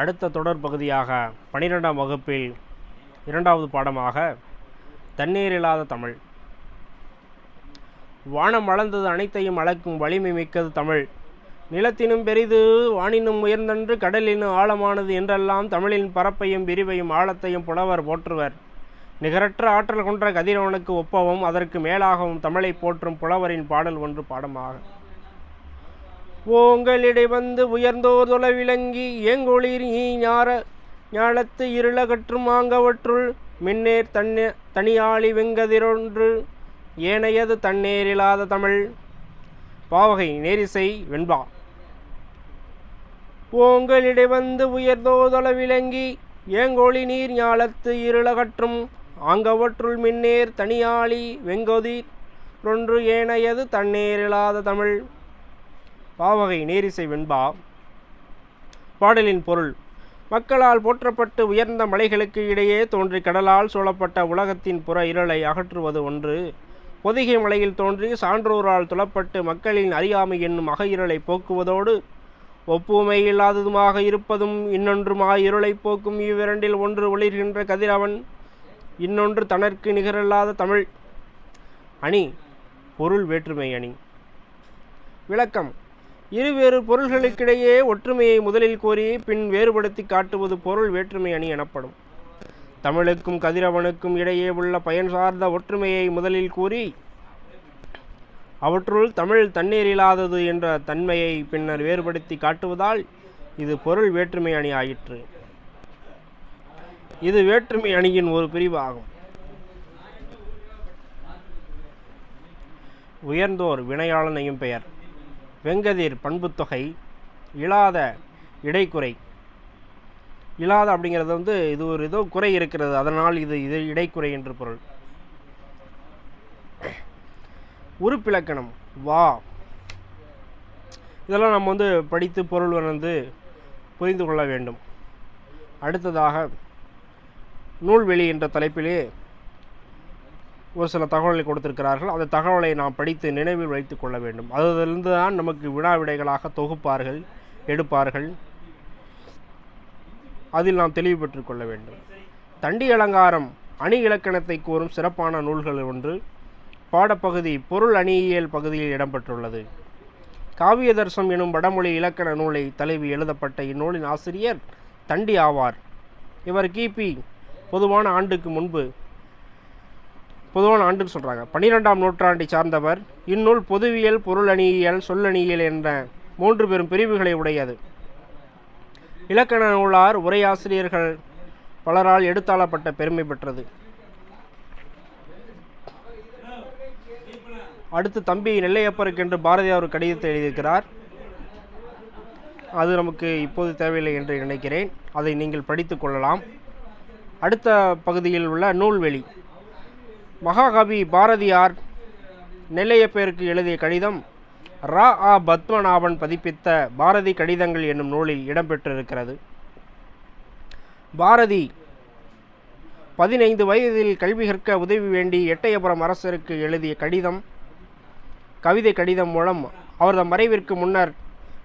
அடுத்த தொடர் பகுதியாக பனிரெண்டாம் வகுப்பில் இரண்டாவது பாடமாக தண்ணீர் இல்லாத தமிழ். வானம் அளந்தது அனைத்தையும் அளக்கும் வலிமை மிக்கது தமிழ். நிலத்தினும் பெரிது வானினும் உயர்ந்தன்று கடலினும் ஆழமானது என்றெல்லாம் தமிழின் பரப்பையும் விரிவையும் ஆழத்தையும் புலவர் போற்றுவர். நிகரற்ற ஆற்றல் கொன்ற கதிரவனுக்கு ஒப்பவும் அதற்கு மேலாகவும் தமிழை போற்றும் புலவரின் பாடல் ஒன்று பாடமாக. ஓங்களிடை வந்து உயர்ந்தோர் தொலைவிலங்கி ஏங்கொளிர் ஈ ஞார ஞாழத்து இருளகற்றும் ஆங்கவற்றுள் மின்னேர் தண்ணி தனியாளி வெங்கதிரொன்று ஏனையது தன்னேரில்லாத தமிழ். பாவகை நேரிசை வெண்பா. ஓங்களிடை வந்து உயர்ந்தோதொல விளங்கி ஏங்கோழி நீர் ஞாலத்து இருளகற்றும் ஆங்கவற்றுள் மின்னேர் தனியாளி வெங்கொதிர் ஒன்று ஏனையது தன்னேரில்லாத தமிழ். பாவகை நேரிசை வெண்பா. பாடலின் பொருள் மக்களால் போற்றப்பட்டு உயர்ந்த மலைகளுக்கு இடையே தோன்றி கடலால் சூழப்பட்ட உலகத்தின் புற இருளை அகற்றுவது ஒன்று. பொதிகை மலையில் தோன்றி சான்றோரால் துளப்பட்டு மக்களின் அறியாமை என்னும் அக இருளை போக்குவதோடு ஒப்புமை இல்லாததுமாக இருப்பதும் இன்னொன்றுமாய் இருளை போக்கும் இவ்விரண்டில் ஒன்று ஒளிர்கின்ற கதிரவன் இன்னொன்று தனக்கு நிகரில்லாத தமிழ். அணி பொருள் வேற்றுமை அணி. விளக்கம் இருவேறு பொருள்களுக்கிடையே ஒற்றுமையை முதலில் கோரி பின் வேறுபடுத்தி காட்டுவது பொருள் வேற்றுமை அணி எனப்படும். தமிழுக்கும் கதிரவனுக்கும் இடையே உள்ள பயன் சார்ந்த ஒற்றுமையை முதலில் கூறி அவற்றுள் தமிழ் தண்ணீர் இல்லாதது என்ற தன்மையை பின்னர் வேறுபடுத்தி காட்டுவதால் இது பொருள் வேற்றுமை அணி ஆயிற்று. இது வேற்றுமை அணியின் ஒரு பிரிவாகும். உயர்ந்தோர் வினையாளனையும் பெயர். வெங்கதிர் பண்புத்தொகை இல்லாத இடைக்குறை. இல்லாத அப்படிங்கிறது வந்து இது ஒரு ஏதோ குறை இருக்கிறது. அதனால் இது இது இடைக்குறை என்று பொருள். உறுப்பிலக்கணம் வா. இதெல்லாம் நம்ம வந்து படித்து பொருள் உணர்ந்து புரிந்து கொள்ள வேண்டும். அடுத்ததாக நூல்வெளி என்ற தலைப்பிலே ஒரு சில தகவல்களை கொடுத்திருக்கிறார்கள். அந்த தகவலை நாம் படித்து நினைவில் வைத்துக் கொள்ள வேண்டும். அதிலிருந்து தான் நமக்கு வினா விடைகளாக தொகுப்பார்கள் எடுப்பார்கள். அதில் நாம் தெளிவு பெற்றுக்கொள்ள வேண்டும். தண்டி அலங்காரம் அணி இலக்கணத்தை கூறும் சிறப்பான நூல்கள் ஒன்று. பாடப்பகுதி பொருள் அணியியல் பகுதியில் இடம்பெற்றுள்ளது. காவியதர்சம் எனும் வடமொழி இலக்கண நூலை தலைவி எழுதப்பட்ட இந்நூலின் ஆசிரியர் தண்டி ஆவார். இவர் கிபி பொதுவான ஆண்டுக்கு முன்பு பொதுவான ஆண்டுன்னு சொல்கிறாங்க பன்னிரெண்டாம் நூற்றாண்டை சார்ந்தவர் இந்நூல் பொதுவியல் பொருள் அணியியல் சொல்லணியியல் என்ற மூன்று பெரும் பிரிவுகளை உடையது. இலக்கண நூலார் உரையாசிரியர்கள் பலரால் எடுத்தாளப்பட்ட பெருமை பெற்றது. அடுத்து தம்பி நெல்லையப்பருக்கு என்று பாரதியார் ஒரு கடிதத்தை எழுதியிருக்கிறார். அது நமக்கு இப்போது தேவையில்லை என்று நினைக்கிறேன். அதை நீங்கள் படித்து கொள்ளலாம். அடுத்த பகுதியில் உள்ள நூல்வெளி. மகாகவி பாரதியார் நெல்லையப்பருக்கு எழுதிய கடிதம் ரா ஆ பத்மநாபன் பதிப்பித்த பாரதி கடிதங்கள் என்னும் நூலில் இடம்பெற்றிருக்கிறது. பாரதி பதினைந்து வயதில் கல்வி கற்க உதவி வேண்டி எட்டயபுரம் அரசருக்கு எழுதிய கடிதம் கவிதை கடிதம் மூலம் அவரது மறைவிற்கு முன்னர்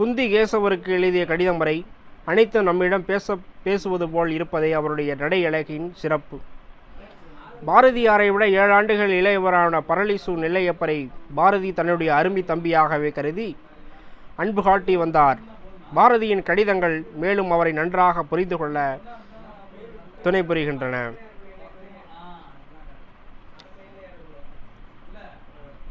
குந்தி கேசவருக்கு எழுதிய கடிதம் வரை அனைத்தும் நம்மிடம் பேச பேசுவது போல் இருப்பதே அவருடைய நடை அழகின் சிறப்பு. பாரதியாரை விட ஏழு ஆண்டுகள் இளையவரான பரளிசு நெல்லையப்பரை பாரதி தன்னுடைய அருமை தம்பியாகவே கருதி அன்பு காட்டி வந்தார். பாரதியின் கடிதங்கள் மேலும் அவரை நன்றாக புரிந்து கொள்ள துணை புரிகின்றன.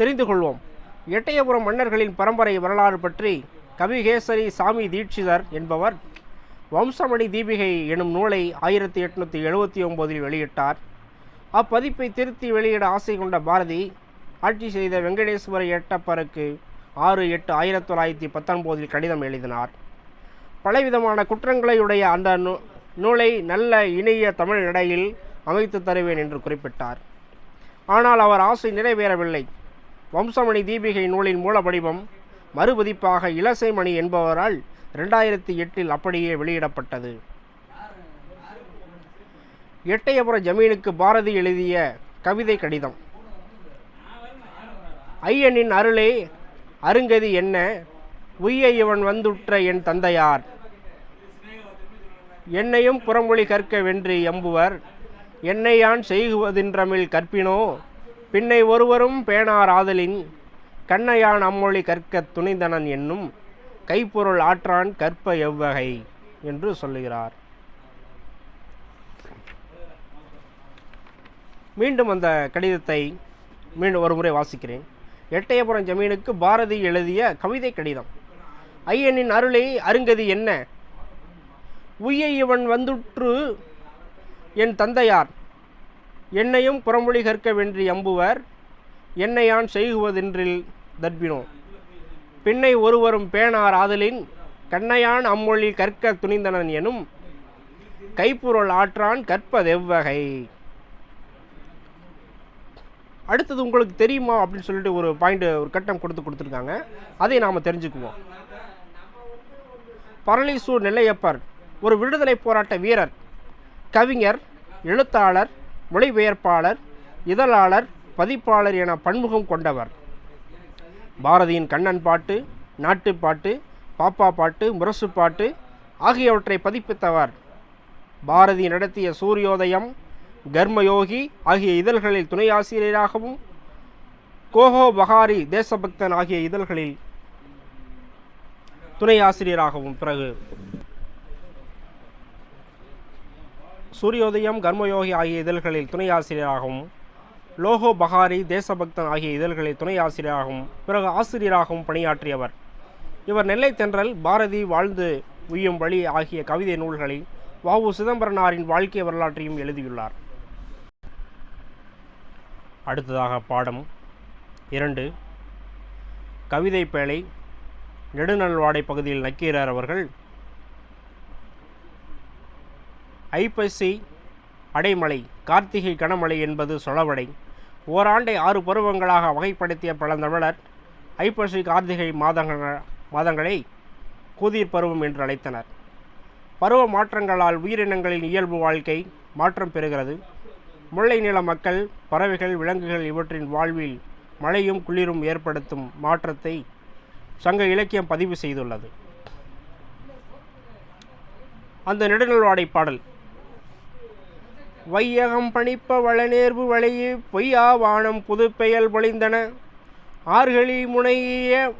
தெரிந்து கொள்வோம். எட்டயபுரம் மன்னர்களின் பரம்பரை வரலாறு பற்றி கவிகேசரி சாமி தீட்சிதர் என்பவர் வம்சமணி தீபிகை எனும் நூலை ஆயிரத்தி எட்நூற்றி எழுபத்தி ஒம்போதில் வெளியிட்டார். அப்பதிப்பை திருத்தி வெளியிட ஆசை கொண்ட பாரதி ஆட்சி செய்த வெங்கடேஸ்வர எட்டப்பருக்கு ஆறு எட்டு ஆயிரத்தி தொள்ளாயிரத்தி பத்தொன்பதில் கடிதம் எழுதினார். பலவிதமான குற்றங்களையுடைய அந்த நூ நூலை நல்ல இணைய தமிழ் நடையில் அமைத்து தருவேன் என்று குறிப்பிட்டார். ஆனால் அவர் ஆசை நிறைவேறவில்லை. வம்சமணி தீபிகை நூலின் மூல வடிவம் மறுபதிப்பாக இலசைமணி என்பவரால் ரெண்டாயிரத்தி எட்டில் அப்படியே வெளியிடப்பட்டது. எட்டயபுர ஜமீனுக்கு பாரதி எழுதிய கவிதை கடிதம். ஐயனின் அருளே அருங்கதி என்ன? உய்ய இவன் வந்துற்ற என் தந்தையார். என்னையும் புறமொழி கற்க வென்று எம்புவர். என்னை யான் செய்குவதின்றமில் கற்பினோ? பின்னை ஒருவரும் பேணார் ஆதலின். கண்ணையான் அம்மொழி கற்க துணிந்தனன் என்னும். கைப்பொருள் ஆற்றான் கற்ப எவ்வகை என்று சொல்லுகிறார். மீண்டும் அந்த கடிதத்தை மீண்டும் ஒரு முறை வாசிக்கிறேன். எட்டயபுரம் ஜமீனுக்கு பாரதி எழுதிய கவிதை கடிதம். ஐயனின் அருளை அருங்கதி என்ன? உய்யை இவன் வந்துற்று என் தந்தையார். என்னையும் புறமொழி கற்க வென்றி எம்புவர் என்னையான் செய்குவதென்றில் தற்பினோ பின்னை ஒருவரும் பேணார் ஆதலின் கண்ணையான் அம்மொழி கற்க துணிந்தனன் எனும். கைப்பொருள் ஆற்றான் கற்பதெவ்வகை. அடுத்தது உங்களுக்கு தெரியுமா அப்படின்னு சொல்லிட்டு ஒரு பாயிண்ட் ஒரு கட்டம் கொடுத்து கொடுத்துருக்காங்க. அதை நாம் தெரிஞ்சுக்குவோம். பரளிசூர் நெல்லையப்பர் ஒரு விடுதலை போராட்ட வீரர் கவிஞர் எழுத்தாளர் மொழிபெயர்ப்பாளர் இதழாளர் பதிப்பாளர் என பன்முகம் கொண்டவர். பாரதியின் கண்ணன் பாட்டு நாட்டுப்பாட்டு பாப்பா பாட்டு முரசு பாட்டு ஆகியவற்றை பதிப்பித்தவர். பாரதி நடத்திய சூரியோதயம் கர்மயோகி ஆகிய இதழ்களில் துணை ஆசிரியராகவும் கோஹோ பகாரி தேசபக்தன் ஆகிய இதழ்களில் துணை ஆசிரியராகவும் பிறகு சூரியோதயம் கர்மயோகி ஆகிய இதழ்களில் துணை ஆசிரியராகவும் லோகோ பகாரி தேசபக்தன் ஆகிய இதழ்களில் துணை ஆசிரியராகவும் பிறகு ஆசிரியராகவும் பணியாற்றியவர். இவர் நெல்லை தென்றல் பாரதி வாழ்ந்து உய்யும் வழி ஆகிய கவிதை நூல்களை வாவு சிதம்பரனாரின் வாழ்க்கை வரலாற்றையும் எழுதியுள்ளார். அடுத்ததாக பாடம் இரண்டு. கவிதை பேழை நெடுநல்வாடை பகுதியில் நக்கீரர் அவர்கள் ஐப்பசி அடைமலை கார்த்திகை கனமழை என்பது சொலவடை. ஓராண்டை ஆறு பருவங்களாக வகைப்படுத்திய பழந்தமிழர் ஐப்பசி கார்த்திகை மாதங்கள் மாதங்களை குதிர் பருவம் என்று அழைத்தனர். பருவ மாற்றங்களால் உயிரினங்களின் இயல்பு வாழ்க்கை மாற்றம் பெறுகிறது. முல்லை நில மக்கள் பறவைகள் விலங்குகள் இவற்றின் வாழ்வில் மழையும் குளிரும் ஏற்படுத்தும் மாற்றத்தை சங்க இலக்கியம் பதிவு செய்துள்ளது. அந்த நெடுநல்வாடை பாடல். வையகம் பணிப்ப வளநேர்வு வளையு பொய்யா வானம் புதுப்பெயல் பொழிந்தன. ஆர்கழி முனைய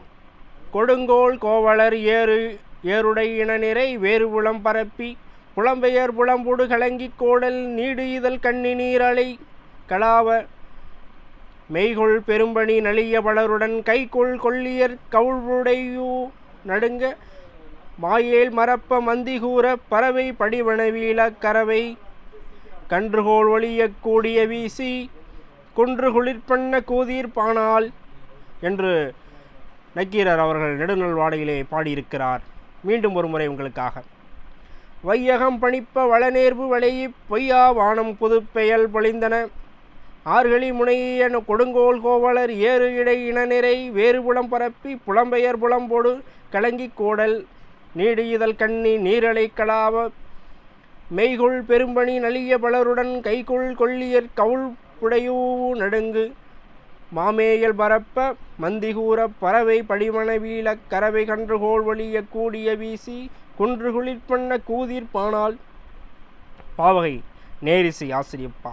கொடுங்கோல் கோவலர் ஏறு ஏருடை இனநிறை வேறு புலம் பரப்பி புலம்பெயர் புலம்புடு கலங்கிக் கோடல் நீடு இதழ் கண்ணி நீரலை கலாவ மெய்கொள் பெரும்பணி நலிய பலருடன் கைகொள் கொள்ளியர் கவுழ்வுடையூ நடுங்க. மாயேல் மரப்ப மந்திகூர பறவை படிவனவீழ கரவை கன்றுகோள் ஒளியக் கூடிய வீசி குன்று குளிர்பண்ண கூதீர்பானால் என்று நக்கீரர் அவர்கள் நெடுநல்வாடையிலே பாடியிருக்கிறார். மீண்டும் ஒரு முறை உங்களுக்காக. வையகம் பணிப்ப வளநேர்வு வளையி பொய்யா வானம் புதுப்பெயல் பொழிந்தன. ஆர்களி முனையென கொடுங்கோல் கோவலர் ஏறு இடை இனநிறை வேறுபுலம் பரப்பி புலம்பெயர் புலம்போடு கலங்கிக் கோடல் நீடு இதழ் கண்ணி நீரலை கலாவ. மெய்குள் பெரும்பணி நலிய பலருடன் கைக்குள் கொள்ளியர் கவுள் புடையூ நடுங்கு. மாமேயல் பரப்ப மந்திகூர பறவை படிமண வீழக் கரவை கன்றுகோள் ஒளிய கூடிய வீசி குன்று குளிர்பண்ண கூதிர் பானால். பாவகை நேரிசை ஆசிரியப்பா.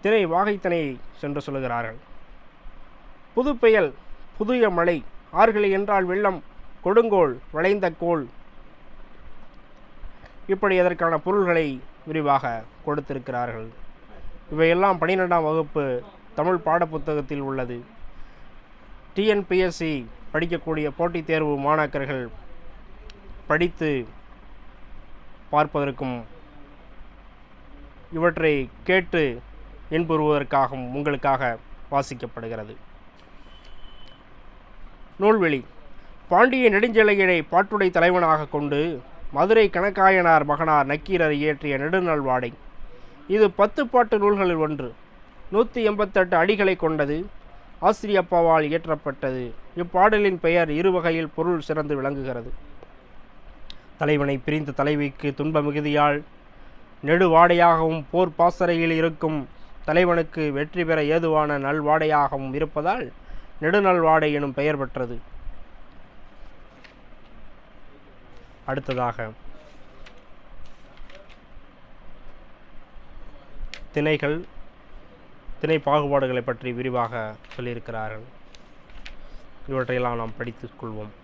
திரை வாகைத்தனை சென்று சொல்லுகிறார்கள். புதுப்பெயல் புதிய மழை ஆறுகளை என்றால் வெள்ளம் கொடுங்கோல் வளைந்த கோல் இப்படி அதற்கான பொருள்களை விரிவாக கொடுத்திருக்கிறார்கள். இவையெல்லாம் பனிரெண்டாம் வகுப்பு தமிழ் பாடப்புத்தகத்தில் உள்ளது. டிஎன்பிஎஸ்சி படிக்கக்கூடிய போட்டித் தேர்வு மாணாக்கர்கள் படித்து பார்ப்பதற்கும் இவற்றை கேட்டு இன்புறுவதற்காகவும் உங்களுக்காக வாசிக்கப்படுகிறது. நூல்வெளி. பாண்டிய நெடுஞ்செலையனை பாட்டுடை தலைவனாக கொண்டு மதுரை கணக்காயனார் மகனார் நக்கீரர் இயற்றிய நெடுநல்வாடை இது பத்து பாட்டு நூல்களில் ஒன்று. நூற்றி எண்பத்தெட்டு அடிகளை கொண்டது. ஆசிரியப்பாவால் இயற்றப்பட்டது. இப்பாடலின் பெயர் இரு வகையில் பொருள் சிறந்து விளங்குகிறது. தலைவனை பிரிந்த தலைவிக்கு துன்ப மிகுதியால் நெடுவாடையாகவும் போர் பாசறையில் இருக்கும் தலைவனுக்கு வெற்றி பெற ஏதுவான நல்வாடையாகவும் இருப்பதால் நெடுநல்வாடை எனும் பெயர் பெற்றது. அடுத்ததாக திணைகள் திணை பாகுபாடுகளை பற்றி விரிவாக சொல்லியிருக்கிறார்கள். இவற்றையெல்லாம் நாம் படித்துக் கொள்வோம்.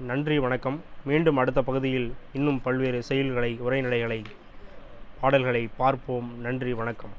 நன்றி வணக்கம். மீண்டும் அடுத்த பகுதியில் இன்னும் பல்வேறு செயல்களை உரைநடைகளை பாடல்களை பார்ப்போம். நன்றி வணக்கம்.